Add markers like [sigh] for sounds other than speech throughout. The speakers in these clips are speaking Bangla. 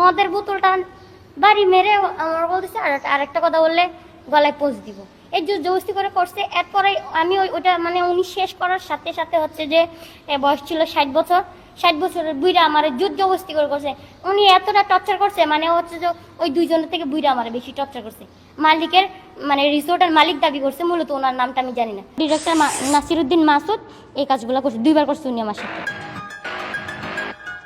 মদের বোতলটা বাড়ি মেরে আমার বলতেছে আর আরেকটা কথা বললে গলায় পোজ দিব। এই যে জবস্তি করে করছে, এরপরে আমি ওই ওটা মানে উনি শেষ করার সাথে সাথে হচ্ছে যে বয়স ছিল ষাট বছর। ষাট বছরের বুইরা আমার জোর জবস্তি করে করছে। উনি এতটা টর্চার করছে মানে হচ্ছে যে ওই দুইজনের থেকে বুইরা আমার বেশি টর্চার করছে। মালিকের মানে রিসোর্টের মালিক দাবি করছে, মূলত ওনার নামটা আমি জানি না। ডিরেক্টর নাসিরুদ্দিন মাসুদ এই কাজগুলো করছে, দুইবার করছে উনি আমার সাথে।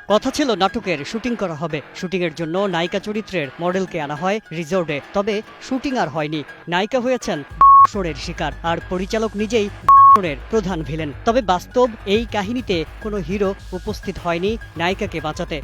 কথা ছিল নাটকের, শুটিং করা হবে। শুটিংয়ের জন্য নায়িকা চরিত্রের মডেলকে আনা হয় রিজোর্টে। তবে শুটিং আর হয়নি। নায়িকা হয়েছেন শোরের শিকার আর পরিচালক নিজেই শোরের প্রধান ভিলেন। তবে বাস্তব এই কাহিনীতে কোনো হিরো উপস্থিত হয়নি নায়িকাকে বাঁচাতে।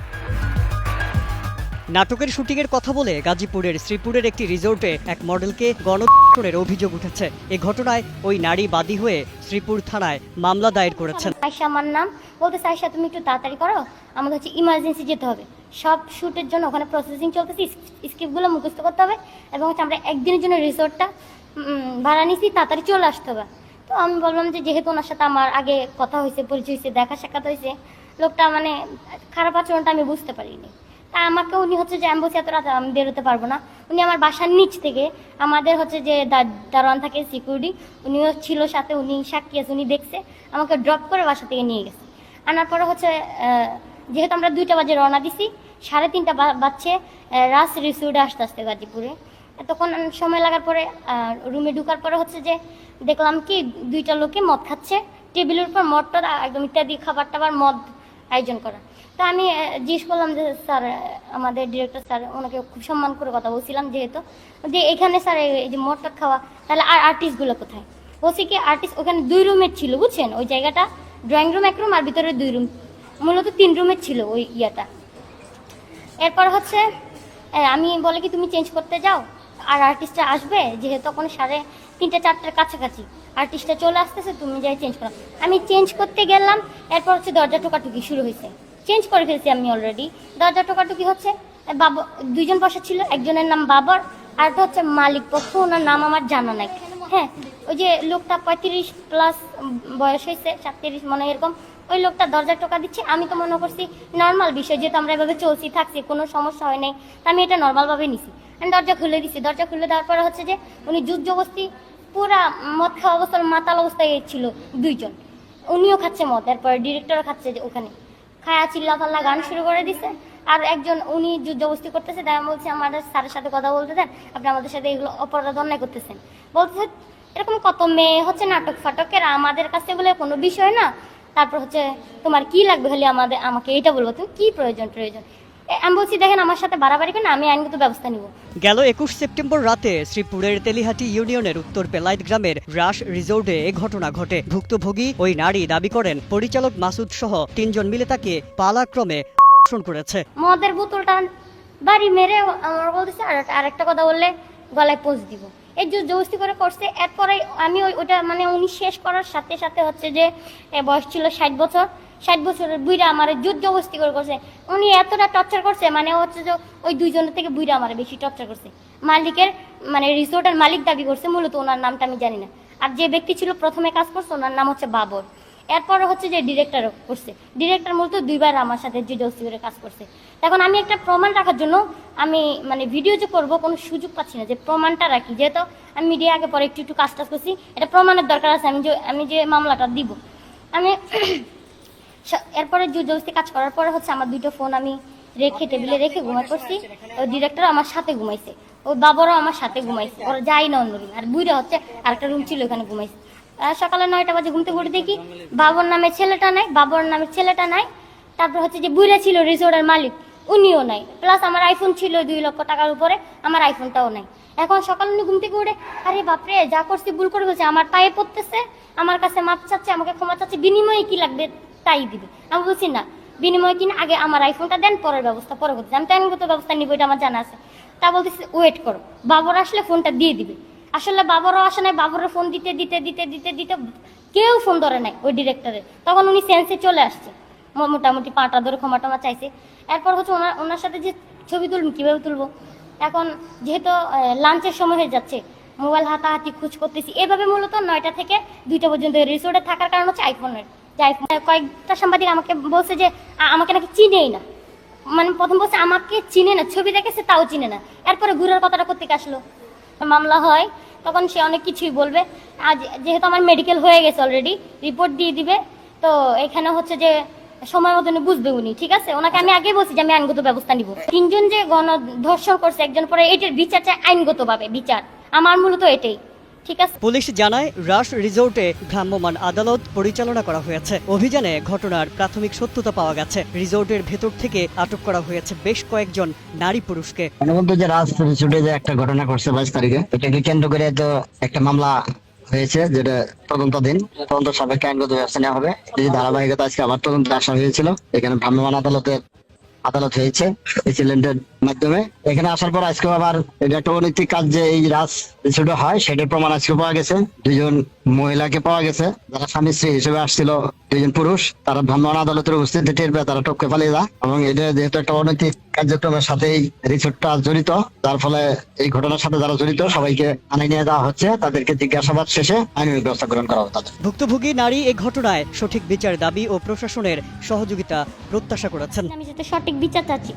নাটকের শুটিংয়ের কথা বলে গাজীপুরের শ্রীপুরের একটি রিসোর্টে এক মডেলকে গণধর্ষণের অভিযোগ উঠেছে। এ ঘটনায় ওই নারী বাদী হয়ে শ্রীপুর থানায় মামলা দায়ের করেছেন। আমার নাম বলতে আয়সা তুমি একটু তাড়াতাড়ি করো আমাদের হচ্ছে ইমার্জেন্সি যেতে হবে। সব শ্যুটের জন্য ওখানে প্রসেসিং চলতেছে স্ক্রিপ্টগুলো মুখস্থ করতে হবে এবং হচ্ছে আমরা একদিনের জন্য রিসোর্টটা ভাড়া নিছি, তাড়াতাড়ি চলে আসতে হবে। তো আমি বললাম যে, যেহেতু ওনার সাথে আমার আগে কথা হয়েছে, পরিচয় হয়েছে দেখা সাক্ষাৎ হয়েছে, লোকটা মানে খারাপ আচরণটা আমি বুঝতে পারিনি। তা আমাকে উনি হচ্ছে যে আমি বলছি এত রাতে আমি বেরোতে পারব না। উনি আমার বাসার নিচ থেকে, আমাদের হচ্ছে যে দারোয়ান থাকে সিকিউরিটি উনিও ছিল সাথে, উনি সাক্ষী আছে, উনি দেখছে, আমাকে ড্রপ করে বাসা থেকে নিয়ে গেছে। আনার পরে হচ্ছে যেহেতু আমরা দুইটা বাজে রওনা দিছি, সাড়ে তিনটা বাজছে রাস রিসিউডে আসতে আসতে গাজীপুরে। তখন সময় লাগার পরে রুমে ঢুকার পরে হচ্ছে যে, দেখলাম কি দুইটা লোকে মদ খাচ্ছে টেবিলের উপর মদটা, একদম ইত্যাদি খাবার টাবার মদ আয়োজন করা। তা আমি জিজ্ঞেস করলাম যে, স্যার আমাদের ডিরেক্টর স্যার ওনাকে খুব সম্মান করে কথা বলছিলাম যেহেতু, যে এখানে স্যার এই যে মদটা খাওয়া, তাহলে আর আর্টিস্টগুলো কোথায়? বলছি কি আর্টিস্ট ওখানে দুই রুমের ছিল, বুঝছেন? ওই জায়গাটা ড্রয়িং রুম এক রুম আর ভিতরে দুই রুম মূলত তিন রুমের ছিল ওই ইয়েটা। এরপর হচ্ছে আমি বলে কি, তুমি চেঞ্জ করতে যাও, আর আর্টিস্টটা আসবে, যেহেতু তখন সাড়ে তিনটে, চারটার কাছাকাছি। আর্টিস্টটা চলে আসতেছে, তুমি যাই চেঞ্জ করো। আমি চেঞ্জ করতে গেলাম, এরপর হচ্ছে দরজা টোকাটুকি শুরু হয়েছে। চেঞ্জ করে ফেলছি আমি অলরেডি দরজা টোকাটুকি হচ্ছে। বাবা, দুইজন বসা ছিল, একজনের নাম বাবর, আর একটা হচ্ছে মালিক। পক্ষ ওনার নাম আমার জানা নাই। হ্যাঁ ওই যে লোকটা পঁয়ত্রিশ প্লাস বয়স হয়েছে, সাতত্রিশ মনে এরকম, ওই লোকটা দরজা টোকা দিচ্ছে। আমি তো মনে করছি নর্মাল বিষয়, যেহেতু আমরা এভাবে চলছি, থাকছি, কোনো সমস্যা হয় নাই আমি এটা নর্মালভাবে নিছি। আমি দরজা খুলে দিছি। দরজা খুলে দেওয়ার পরে হচ্ছে যে, উনি যুদ্ধ জবস্তি পুরা মদ খাওয়া অবস্থার মাতাল অবস্থায় ছিল দুইজন। উনিও খাচ্ছে মদ, এরপরে ডিরেক্টরও খাচ্ছে যে ওখানে। খায়া চিল্লা পাল্লা গান শুরু করে দিছে। আর একজন উনি যুদ্ধ জবস্তি করতেছে তাই বলছে আমাদের স্যারের সাথে কথা বলতে দেন, আপনি আমাদের সাথে এগুলো অপরাধ অন্যায় করতেছেন। বলতেছে, এরকম কত মেয়ে হচ্ছে নাটক ফাটকের, আমাদের কাছে এগুলো কোনো বিষয় না। তারপর হচ্ছে, তোমার কি লাগবে হলে আমাদের, আমাকে এটা বলব, তুমি কি প্রয়োজন প্রয়োজন? আমি বলছি দেখেন আমার সাথে বাড়াবাড়ি করেন আমি আইনগত ব্যবস্থা নিব। গেল একুশ সেপ্টেম্বর রাতে শ্রীপুরের তেলিহাটি ইউনিয়নের উত্তর পেলাইত গ্রামের রাস রিসোর্টে এ ঘটনা ঘটে। ভুক্তভোগী ওই নারী দাবি করেন পরিচালক মাসুদ সহ তিনজন মিলে তাকে পালাক্রমে ধর্ষণ করেছে। মদের বোতলটা বাড়ি মেরে আমার বলতেছে আর আরেকটা কথা বললে গলায় পোজ দিব। এই যে জবস্তি করে করছে, এরপরে আমি ওই ওটা মানে উনি শেষ করার সাথে সাথে হচ্ছে যে বয়স ছিল ষাট বছর। ষাট বছরের বুইরা আমার যুদ্ধ জবস্তি করে করছে। উনি এতটা টর্চার করছে মানে হচ্ছে যে ওই দুইজনের থেকে বুইরা আমার বেশি টর্চার করছে। মালিকের মানে রিসোর্টের মালিক দাবি করছে, মূলত ওনার নামটা আমি জানি না। আর যে ব্যক্তি ছিল প্রথমে কাজ করছে, ওনার নাম হচ্ছে বাবর। এরপরে হচ্ছে যে ডিরেক্টর করছে। ডিরেক্টর মূলত দুইবার আমার সাথে জুডোসি করে কাজ করছে। এখন আমি একটা প্রমাণ রাখার জন্য আমি মানে ভিডিও যে করব, কোনো সুযোগ পাচ্ছি না যে প্রমাণটা রাখি। যেহেতু আমি মিডিয়া আগে পরে একটু একটু কাজ টাজ করছি, এটা প্রমাণের দরকার আছে, আমি যে আমি যে মামলাটা দিব। আমি [clears throat] এরপরে জুডোসি কাজ করার পরে হচ্ছে আমার দুটো ফোন আমি রেখে টেবিলে রেখে ঘুমাই পড়ছি। ওই ডিরেক্টর আমার সাথে ঘুমাইছে। ওই বাবারও আমার সাথে ঘুমাইছে। ওরা যাই না অন্য আর বুড়া হচ্ছে আরেকটা রুম ছিল, ওখানে ঘুমাইছে। সকালে নয়টা বাজে ঘুমতে ঘুরে দেখি বাবর নামে ছেলেটা নাই, বাবর নামে ছেলেটা নাই। তারপর হচ্ছে যে বুড়া ছিল রিসোর্টের মালিক, উনিও নাই। প্লাস আমার আইফোন ছিল দুই লক্ষ টাকার উপরে, আমার আইফোনটাও নাই। এখন সকাল ঘুম থেকে উঠে, আরে বাপরে, যা করছি ভুল করে বলছে আমার পায়ে পড়তেছে, আমার কাছে মাপ চাচ্ছে, আমাকে ক্ষমা চাচ্ছে, বিনিময়ে কি লাগবে তাই দিবে? আমি বলছি, না, বিনিময়ে কিনা আগে আমার আইফোনটা দেন, পরের ব্যবস্থা পরে করতেছি আমি তো ব্যবস্থা নিবো এটা আমার জানা আছে। তা বলতেছি ওয়েট করো, বাবর আসলে ফোনটা দিয়ে দিবে। আসলে বাবারও আসে নাই বাবরের ফোন দিতে দিতে দিতে দিতে দিতে কেউ ফোন ধরে নাই ওই ডিরেক্টরের তখন উনি সেন্সে চলে আসছে। মোটামুটি পাটা ধরে ক্ষমা টমা চাইছে। এরপর হচ্ছে ওনার ওনার সাথে যে ছবি তুলবো, কীভাবে তুলবো? এখন যেহেতু লাঞ্চের সময় হয়ে যাচ্ছে মোবাইল হাতাহাতি খুঁজ করতেছি। এভাবে মূলত নয়টা থেকে দুইটা পর্যন্ত রিসোর্টে থাকার কারণ হচ্ছে আইফোনের যে কয়েকটা সাংবাদিক আমাকে বলছে যে আমাকে নাকি চিনেই না। মানে প্রথম বলছে, আমাকে চিনে না, ছবি দেখেছে, তাও চিনে না। এরপরে ঘুরার কথাটা করতে আসলো? মামলা হয়, তখন সে অনেক কিছুই বলবে। আজ যেহেতু আমার মেডিকেল হয়ে গেছে অলরেডি রিপোর্ট দিয়ে দিবে। তো এখানে হচ্ছে যে সময় মতন বুঝবে উনি, ঠিক আছে? ওনাকে আমি আগেই বলছি যে আমি আইনগত ব্যবস্থা নিব। তিনজন যে গণ ধর্ষণ করছে, একজন পরে এটার বিচারটা চাই আইনগতভাবে, বিচার। আমার মূলত এটাই। ঠিক আছে। পুলিশ জানায় রাস রিসোর্টে ভ্রাম্যমাণ আদালত পরিচালনা করা হয়েছে। অভিযানে ঘটনার প্রাথমিক সত্যতা পাওয়া গেছে। রিসোর্টের ভেতর থেকে আটক করা হয়েছে বেশ কয়েকজন নারী পুরুষকে। যে রাজ ছুটে যে একটা ঘটনা ঘটছে বাইশ তারিখে এটাকে কেন্দ্র করে তো একটা মামলা হয়েছে যেটা তদন্তাধীন। তদন্ত সাপেক্ষে আইনগত ব্যবস্থা নেওয়া হবে। এই ধারাবাহিকতা আজকে আবার তদন্ত আসা হয়েছিল। এখানে ভ্রাম্যমাণ আদালতের আদালত হয়েছে প্রেসিডেন্টের মাধ্যমে। এখানে আসার পর আজকে আবার এটা একটা অনৈতিক কাজ যে এই রাজ ছোট হয়, সেটার প্রমাণ আজকে পাওয়া গেছে। দুজন মহিলাকে পাওয়া গেছে। যারা স্বামী স্ত্রী হিসেবে আসছিল দুজন পুরুষ, তারা ভ্রাম্যমাণ আদালতের উপস্থিতি টের তারা টপকে পালিয়ে যা এবং এটা যেহেতু একটা অনৈতিক কার্যক্রমের সাথে এই রিসোর্টটা জড়িত। যার ফলে এই ঘটনার সাথে যারা জড়িত সবাইকে আনাই নিয়ে যাওয়া হচ্ছে। তাদেরকে জিজ্ঞাসাবাদ শেষে আইনি ব্যবস্থা গ্রহণ করা হবে তাদের। ভুক্তভোগী নারী এই ঘটনায় সঠিক বিচার দাবি ও প্রশাসনের সহযোগিতা প্রত্যাশা করেছেন। আমি যাতে সঠিক বিচার চাচ্ছি